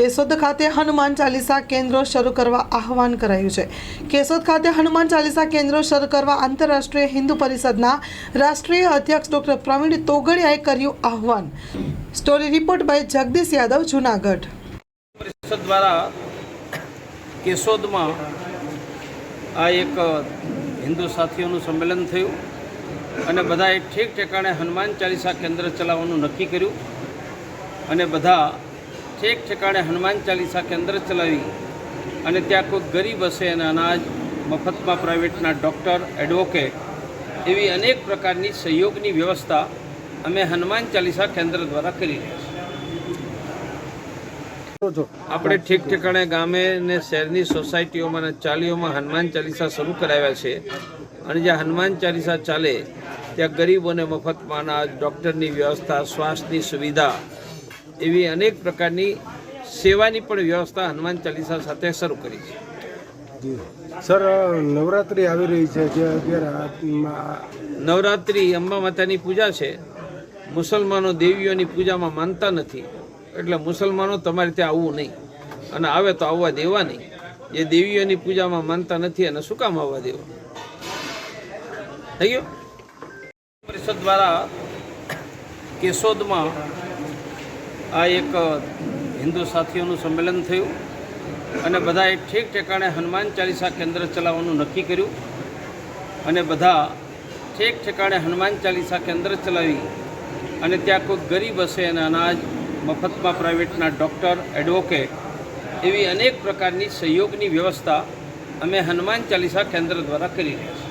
કેશોદ ખાતે હનુમાન ચાલીસા કેન્દ્રો શરૂ કરવા આહવાન કરાયું છે. કેશોદ ખાતે હનુમાન ચાલીસા કેન્દ્રો શરૂ કરવા આંતરરાષ્ટ્રીય હિન્દુ પરિષદના રાષ્ટ્રીય અધ્યક્ષ ડોક્ટર પ્રવીણ તોગડિયાએ કર્યું આહવાન. Story report by Jagdish Yadav, Junagadh. પરિષદ દ્વારા કેશોદમાં આ એક હિન્દુ સાથીઓનું સંમેલન થયું અને બધાએ ઠીક ઠેકાણે હનુમાન ચાલીસા કેન્દ્ર ચલાવવાનું નક્કી કર્યું અને બધા ઠેક ઠેકાણે હનુમાન ચાલીસા કેન્દ્ર ચલાવી અને ત્યાં કોઈ ગરીબ હશે અને અનાજ, મફતમાં પ્રાઇવેટના ડૉક્ટર, એડવોકેટ એવી અનેક પ્રકારની સહયોગની વ્યવસ્થા અમે હનુમાન ચાલીસા કેન્દ્ર દ્વારા કરી રહ્યા છીએ. આપણે ઠીક ઠેકાણે ગામે ને શહેરની સોસાયટીઓમાં અને ચાલીઓમાં હનુમાન ચાલીસા શરૂ કરાવ્યા છે. અને જ્યાં હનુમાન ચાલીસા ચાલે, ત્યાં ગરીબોને મફતમાં અનાજ, ડૉક્ટરની વ્યવસ્થા શ્વાસની સુવિધા એવી અનેક પ્રકારની સેવાની પણ વ્યવસ્થા હનુમાન ચાલીસા સાથે શરૂ કરી છે. સર નવરાત્રિ આવી રહી છે જે અત્યારે નવરાત્રિ અંબા માતાની પૂજા છે. મુસલમાનો દેવીઓની પૂજામાં માનતા નથી. એટલે મુસલમાનો તમારે ત્યાં આવવું નહીં. અને આવે તો આવવા દેવા નહીં. જે દેવીઓની પૂજામાં માનતા નથી અને શું કામ આવવા દેવા? થઈ ગયું? પરિષદ દ્વારા કેશોદમાં આ એક હિન્દુ સાથીઓનું સંમેલન થયું અને બધાએ ઠેક ઠેકાણે હનુમાન ચાલીસા કેન્દ્ર ચલાવવાનું નક્કી કર્યું અને બધા ઠેક ઠેકાણે હનુમાન ચાલીસા કેન્દ્ર ચલાવી અને ત્યાં કોઈ ગરીબ હશે અને અનાજ, મફતમાં પ્રાઇવેટના ડૉક્ટર, એડવોકેટ એવી અનેક પ્રકારની સહયોગની વ્યવસ્થા અમે હનુમાન ચાલીસા કેન્દ્ર દ્વારા કરી રહ્યા છીએ.